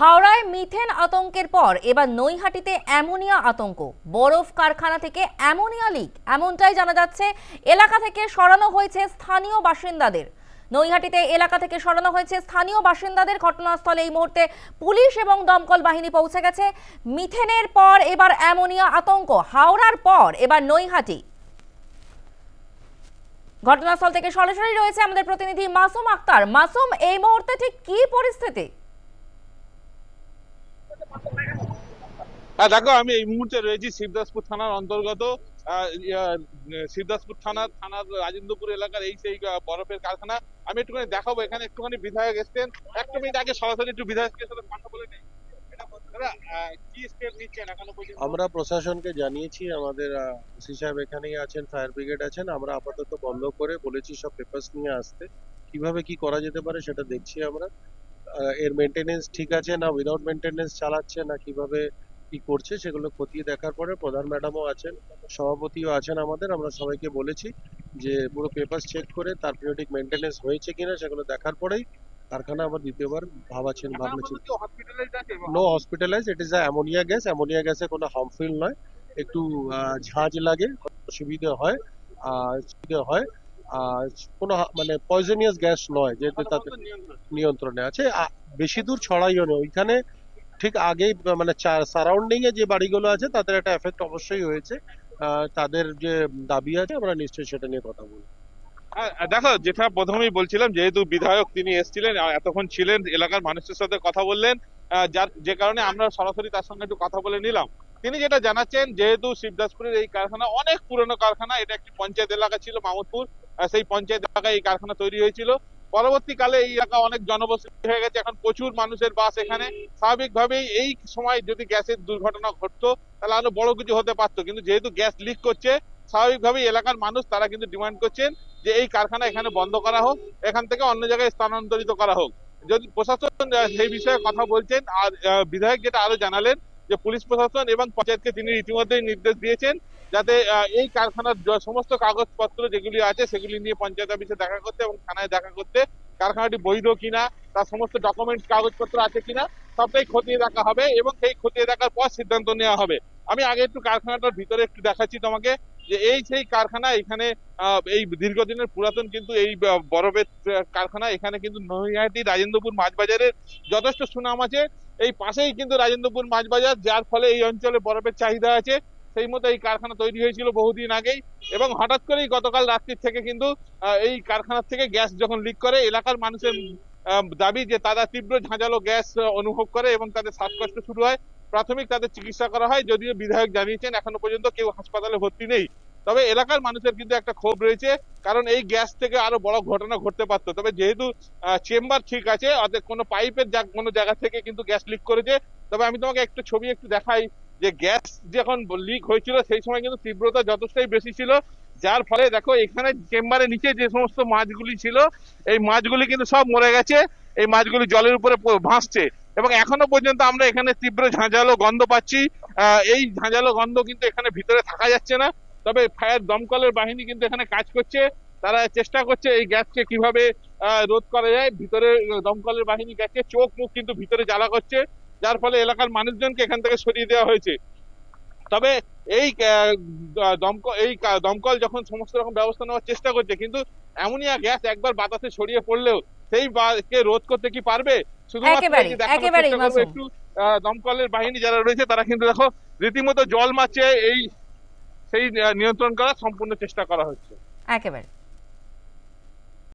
হাওড়ায় মিথেন আতঙ্কের পর এবার নৈহাটিতে অ্যামোনিয়া আতঙ্ক। বরফ কারখানা থেকে অ্যামোনিয়া লিক, এমনটাই জানা যাচ্ছে। এলাকা থেকে সরানো হয়েছে স্থানীয় বাসিন্দাদের। নৈহাটিতে এলাকা থেকে সরানো হয়েছে স্থানীয় বাসিন্দাদের ঘটনাস্থলে এই মুহূর্তে পুলিশ এবং দমকল বাহিনী পৌঁছে গেছে। মিথেনের পর এবার অ্যামোনিয়া আতঙ্ক, হাওড়ার পর এবার নৈহাটি। ঘটনাস্থল থেকে সরাসরি রয়েছে আমাদের প্রতিনিধি মাসুম আক্তার। মাসুম, এই মুহূর্তে ঠিক কি পরিস্থিতি? হ্যাঁ দেখো, আমি এই মুহূর্তে রয়েছি শিবদাসপুর থানার অন্তর্গত। শিবদাসপুর থানার থানার রাজেন্দ্রপুর এলাকার এই সেই বরফের কারখানা। আমি একটুখানি দেখাবো, এখানে একটুখানি বিধায়ক এসছেন। একটা মিনিট আগে সরাসরি একটু বিধায়কের সাথে কথা বলে নেই। আমরা প্রশাসনকে জানিয়েছি, আমাদের ওসি সাহেব এখানেই আছেন, ফায়ার ব্রিগেড আছেন। আমরা আপাতত বন্ধ করে বলেছি সব পেপারস নিয়ে আসতে। কীভাবে কি করা যেতে পারে সেটা দেখছি আমরা। এর মেনটেনেন্স ঠিক আছে না উইদাউট মেনটেনেন্স চালাচ্ছে না কীভাবে কি করছে সেগুলো খতিয়ে দেখার পরে প্রধান ম্যাডামও আছেন সভাপতিও আছেন আমাদের আমরা সবাইকে বলেছি যে পুরো পেপারস চেক করে তার পিরিয়ডিক মেনটেনেন্স হয়েছে কিনা সেগুলো দেখার পরেই কারখানা আবার দ্বিতীয়বার ভাবাছেন আছে? No hospitalise it is ammonia gas ammonia গ্যাসে কোনো হার্মফুল নয় একটু ঝাঁজ লাগে অসুবিধে হয় আর সুবিধে হয় কোনো মানে পয়জনিয়াস গ্যাস নয় যেহেতু তাতে আপাতত নিয়ন্ত্রণে। আছে। বেশি দূর ছড়াইও না। ওইখানে ঠিক আগেই মানে সারাউন্ডিং এ যে বাড়িগুলো আছে তাদের একটা এফেক্ট অবশ্যই হয়েছে। তাদের যে দাবি আছে আমরা নিশ্চয়ই সেটা নিয়ে কথা বলব। দেখো যেটা প্রথমেই বলছিলাম যেহেতু বিধায়ক তিনি এসেছিলেন এতক্ষণ ছিলেন এলাকার মানুষের সাথে কথা বললেন যার যে কারণে আমরা সরাসরি তার সঙ্গে একটু কথা বলে নিলাম। তিনি যেটা জানাচ্ছেন যেহেতু শিবদাসপুরের এই কারখানা অনেক পুরনো কারখানা এটা একটি পঞ্চায়েত এলাকা ছিল মামুদপুর সেই পঞ্চায়েত এলাকায় এই কারখানা তৈরি হয়েছিল। পরবর্তীকালে এই এলাকা অনেক জনবসতি হয়ে গেছে। এখন প্রচুর মানুষের বাস এখানে। স্বাভাবিকভাবেই এই সময় যদি গ্যাসের দুর্ঘটনা ঘটতো, তাহলে আরও বড় কিছু হতে পারতো। কিন্তু যেহেতু গ্যাস লিক করছে, স্বাভাবিকভাবেই এলাকার মানুষ তারা কিন্তু ডিমান্ড করছেন যে এই কারখানা এখানে বন্ধ করা হোক, এখান থেকে অন্য জায়গায় স্থানান্তরিত করা হোক। যদি প্রশাসন সেই বিষয়ে কথা বলছেন, আর বিধায়ক যেটা আরও জানালেন যে পুলিশ প্রশাসন এবং পঞ্চায়েতকে তিনি ইতিমধ্যেই নির্দেশ দিয়েছেন যাতে এই কারখানার সমস্ত কাগজপত্র যেগুলি আছে সেগুলি নিয়ে পঞ্চায়েত অফিসে দেখা করতে এবং থানায় দেখা করতে কারখানাটি বৈধ কিনা, তার সমস্ত ডকুমেন্টস কাগজপত্র আছে কিনা, সবটাই খতিয়ে দেখা হবে এবং সেই খতিয়ে দেখার পর সিদ্ধান্ত নেওয়া হবে। আমি আগে একটু কারখানাটার ভিতরে একটু দেখাচ্ছি তোমাকে যে এই সেই কারখানা এখানে এই দীর্ঘদিনের পুরাতন কিন্তু এই বরফের কারখানা এখানে কিন্তু নৈহাটি রাজেন্দ্রপুর মাছ বাজারের যথেষ্ট সুনাম আছে। এই পাশেই কিন্তু রাজেন্দ্রপুর মাছ বাজার যার ফলে এই অঞ্চলে বরফের চাহিদা আছে। সেই মতো এই কারখানা তৈরি হয়েছিল বহুদিন আগেই এবং হঠাৎ করেই গতকাল রাত্রির থেকে কিন্তু এই কারখানার থেকে গ্যাস যখন লিক করে, এলাকার মানুষের দাবি যে তারা তীব্র ঝাঁঝালো গ্যাস অনুভব করে এবং তাদের শ্বাসকষ্ট শুরু হয়, প্রাথমিক তাদের চিকিৎসা করা হয়, যদিও বিধায়ক জানিয়েছেন এখনও পর্যন্ত কেউ হাসপাতালে ভর্তি নেই। তবে এলাকার মানুষের কিন্তু একটা ক্ষোভ রয়েছে, কারণ এই গ্যাস থেকে আরও বড় ঘটনা ঘটতে পারতো। তবে যেহেতু চেম্বার ঠিক আছে, অর্থাৎ কোনো পাইপের কোনো জায়গা থেকে কিন্তু গ্যাস লিক করেছে, তবে আমি তোমাকে একটা ছবি একটু দেখাই। যে গ্যাস যখন লিক হয়েছিল, সেই সময় কিন্তু তীব্রতা যথেষ্টই বেশি ছিল। যার ফলে দেখো, এখানে চেম্বারের নিচে যে সমস্ত মাছগুলি ছিল, এই মাছগুলি কিন্তু সব মরে গেছে। এই মাছগুলি জলের উপরে ভাসছে। এবং এখনও পর্যন্ত আমরা এখানে তীব্র ঝাঁঝালো গন্ধ পাচ্ছি। এই ঝাঁঝালো গন্ধ কিন্তু এখানে ভিতরে থাকা যাচ্ছে না। তবে ফায়ার দমকলের বাহিনী কিন্তু এখানে কাজ করছে। তারা চেষ্টা করছে এই গ্যাসকে কীভাবে রোধ করা যায়। ভিতরে দমকলের বাহিনী গেছে, চোখ মুখ কিন্তু ভিতরে জ্বালা করছে। যার ফলে এলাকার মানুষজনকে এখান থেকে সরিয়ে দেওয়া হয়েছে। তবে এই দমকল এই দমকল যখন সমস্ত রকম ব্যবস্থা নেওয়ার চেষ্টা করছে কিন্তু অ্যামোনিয়া গ্যাস একবার বাতাসে ছড়িয়ে পড়লেও সেই কে রোধ করতে কি পারবে? শুধুমাত্র। একটু দমকলের বাহিনী যারা রয়েছে তারা কিন্তু দেখো রীতিমতো জল মারছে এই সেই নিয়ন্ত্রণ করার সম্পূর্ণ চেষ্টা করা হচ্ছে। একেবারে